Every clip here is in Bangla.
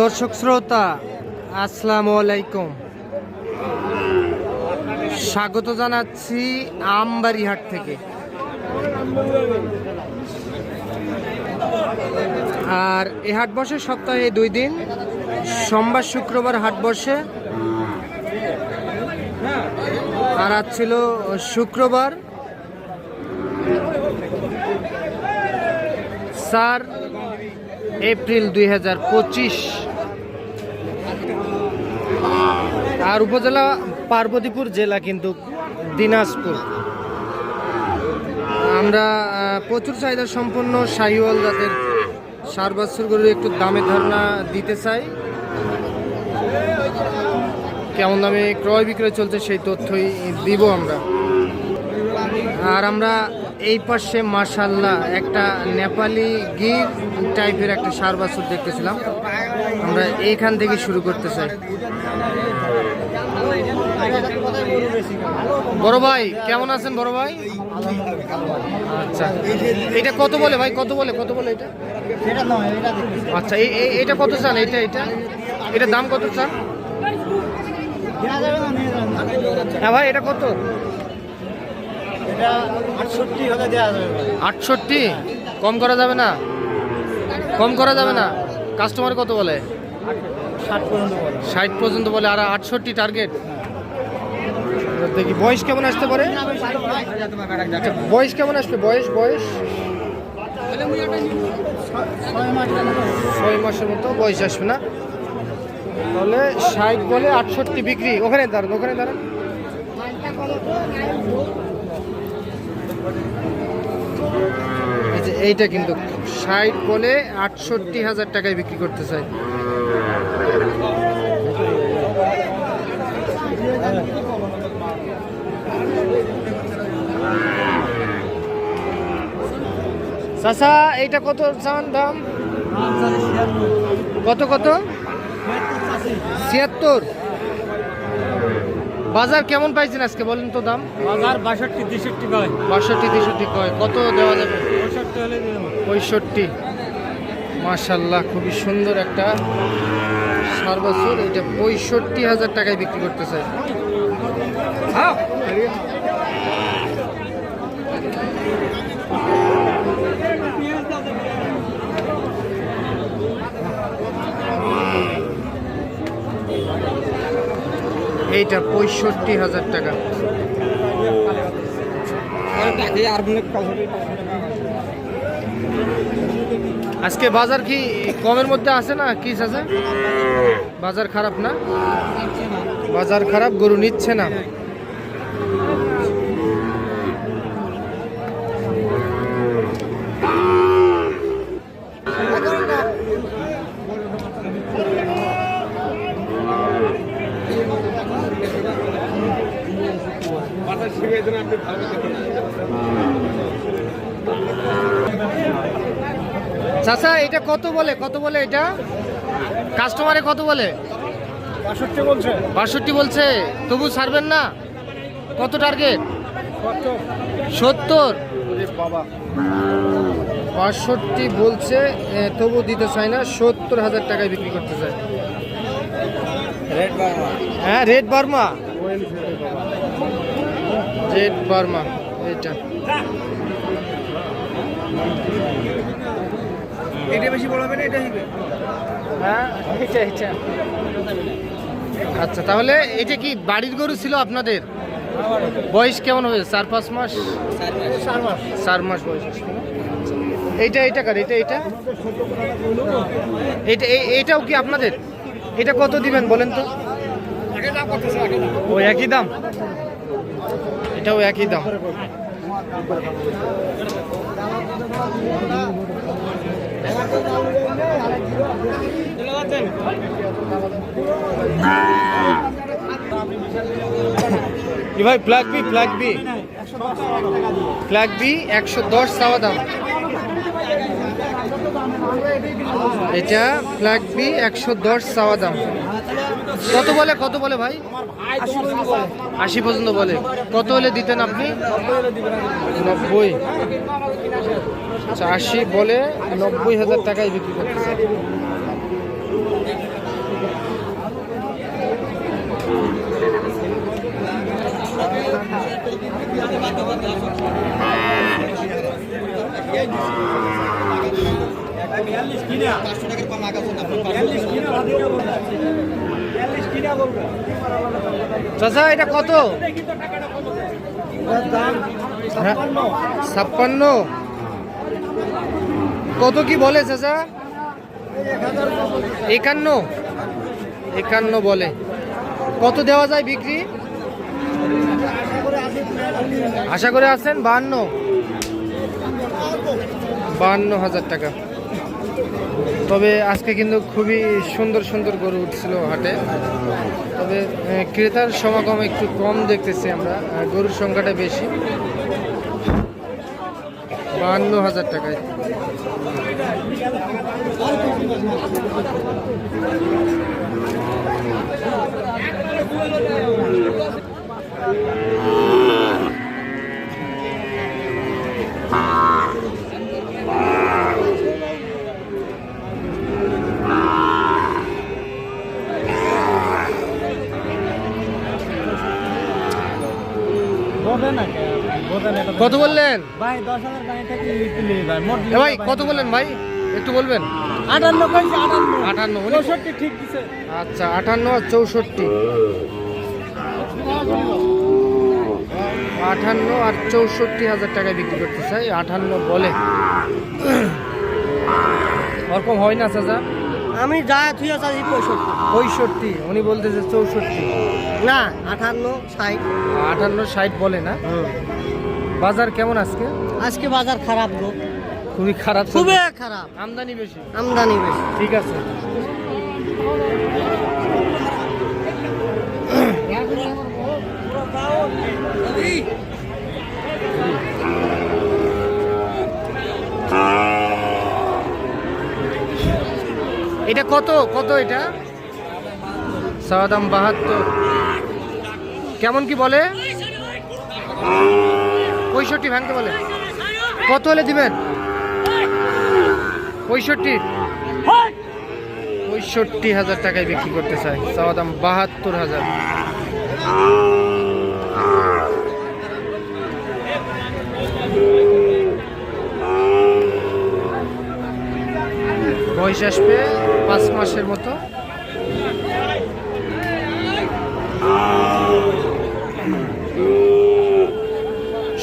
দর্শক শ্রোতা, আসসালামু আলাইকুম। স্বাগত জানাচ্ছি আমবাড়িহাট থেকে। আর এ হাট বসে সপ্তাহে দুই দিন, সোমবার, শুক্রবার হাট বসে। আর আজ ছিল শুক্রবার। চার এপ্রিল দুই হাজার পঁচিশ। আর উপজেলা পার্বতীপুর জেলা কিন্তু দিনাজপুর। আমরা প্রচুর চাহিদা সম্পন্ন শাহিওয়াল জাতের সার বাছুর গরুর একটু দামে ধারণা দিতে চাই। কেমন দামে ক্রয় বিক্রয় চলছে সেই তথ্যই দিব আমরা। আর আমরা এই পাশে মার্শাল্লাহ একটা নেপালি গির টাইপের একটা সার বাছুর দেখতেছিলাম। আমরা এইখান থেকে শুরু করতে চাই। বড় ভাই, কেমন আছেন বড় ভাই? আচ্ছা এটা কত বলে ভাই? কত বলে? কত বলে এটা? এটা আচ্ছা এটা কত চান? এটা এটা? এটার দাম কত চান? হ্যাঁ ভাই, এটা কত? এটা আটষট্টি কম করা যাবে না? কম করা যাবে না? কাস্টমার কত বলে? ষাট পর্যন্ত বলে। আর আটষট্টি টার্গেট দেখি বয়স কেমন আসতে পারে? আচ্ছা, বয়স কেমন আসবে? বয়স বয়স? ছয় মাসের মতো বয়স আসবে না? তাহলে ষাট বলে আটষট্টি বিক্রি। ওখানে দাঁড়ান ওখানে দাঁড়ান। এইটা কিন্তু ষাট বলে আটষট্টি হাজার টাকায় বিক্রি করতে চাই। চাচা এইটা কত চান দাম? কত কত? ছিয়াত্তর। বাজার কেমন পাইছেন আজকে বলেন তো দাম? বাজার বাষট্টি তেষট্টি কয়? বাষট্টি তেষট্টি কয়? কত দেওয়া যাবে? পঁয়ষট্টি হলে পঁয়ষট্টি। মাশাল্লাহ খুবই সুন্দর একটা সার বছর। এটা পঁয়ষট্টি হাজার টাকায় বিক্রি করতে চাই। এইটা পঁয়ষট্টি হাজার টাকা। আজকে বাজার কি কমের মধ্যে আছে না কি আছে? বাজার খারাপ না? বাজার খারাপ, গরু নিচ্ছে না। চাচা এটা কত বলে? কত বলে এটা? কাস্টমারে কত বলে? বাষট্টি বলছে। বাষট্টি বলছে। তবু ছাড়বেন না? কত টার্গেট সত্তর। বাবা। বাষট্টি বলছে তবু দিতে চায় না সত্তর হাজার টাকায় বিক্রি করতে চায়। হ্যাঁ রেড বার্মা রেড বার্মা এইটা। এটা বেশি বড় হবে না এটা হ্যাঁ আচ্ছা তাহলে এটা কি বাড়ির গরু ছিল আপনাদের? বয়স কেমন হবে? চার পাঁচ মাস? চার মাস। বয়স এইটা এইটা কার? এটা এটা এটা এইটাও কি আপনাদের? এটা কত দিবেন বলেন তো? ও একই দাম? এটাও একই দাম। কি ভাই flag B flag B flag B একশো দশ চাওয়া দাম। এটা ফ্ল্যাগ বি একশো দশ চাওয়া দাম। কত বলে কত বলে ভাই? আশি পর্যন্ত বলে। কত হলে দিতেন আপনি? নব্বই। আশি বলে নব্বই হাজার টাকায় বিক্রি করতে Yeah, চাচা এটা কত? হ্যাঁ। ছাপ্পান্ন। কত কি বলে চাচা? একান্ন। একান্ন বলে। কত দেওয়া যায় বিক্রি? আশা করে আসি আশা করে আছেন? বাহান্ন। বাহান্ন হাজার টাকা। তবে আজকে কিন্তু খুবই সুন্দর সুন্দর গরু উঠছিল হাটে। তবে ক্রেতার সমাগম একটু কম দেখতেছি আমরা গরুর সংখ্যাটা বেশি। বাহান্ন হাজার টাকায়। বোঝে কত বললেন? ভাই দশ হাজার ভাই মোট এ ভাই কত বললেন ভাই? একটু বলবেন। আটান্ন কইছে আটান্ন। আটান্ন উনি- চৌষট্টি ঠিক দিছে। আচ্ছা আটান্ন আর চৌষট্টি। আটান্ন আর চৌষট্টি হাজার টাকায় বিক্রি করতে চাই আটান্ন বলে। ওরকম হয় না চাচা? আমি যা তুই আছি পঁয়ষট্টি। পঁয়ষট্টি উনি বলতেছে চৌষট্টি। না আটান্ন ষাট। আটান্ন ষাট বলে না? বাজার কেমন আজকে? আজকে বাজার খারাপ গো। খুবই খারাপ। খুবই খারাপ। আমদানি বেশি। আমদানি বেশি। ঠিক আছে। এটা কত? কত এটা? চাওয়া দাম বাহাত্তর। কেমন কি বলে? পঁয়ষট্টি ভাঙতে বলে। কত হলে দিবেন? পঁয়ষট্টি। পঁয়ষট্টি হাজার টাকায় বিক্রি করতে চাই। চাওয়া দাম বাহাত্তর হাজার। বয়স আসবে পাঁচ মাসের মতো।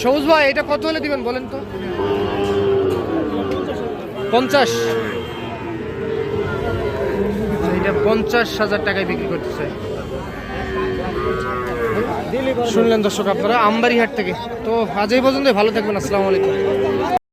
সবুজ ভাই, এটা কত হলে দিবেন বলেন তো? পঞ্চাশ। এটা পঞ্চাশ হাজার টাকায় বিক্রি করতেছে। শুনলেন দর্শক আপনারা, আমবাড়িহাট থেকে। তো আজ এই পর্যন্তই, ভালো থাকবেন, আসসালামু আলাইকুম।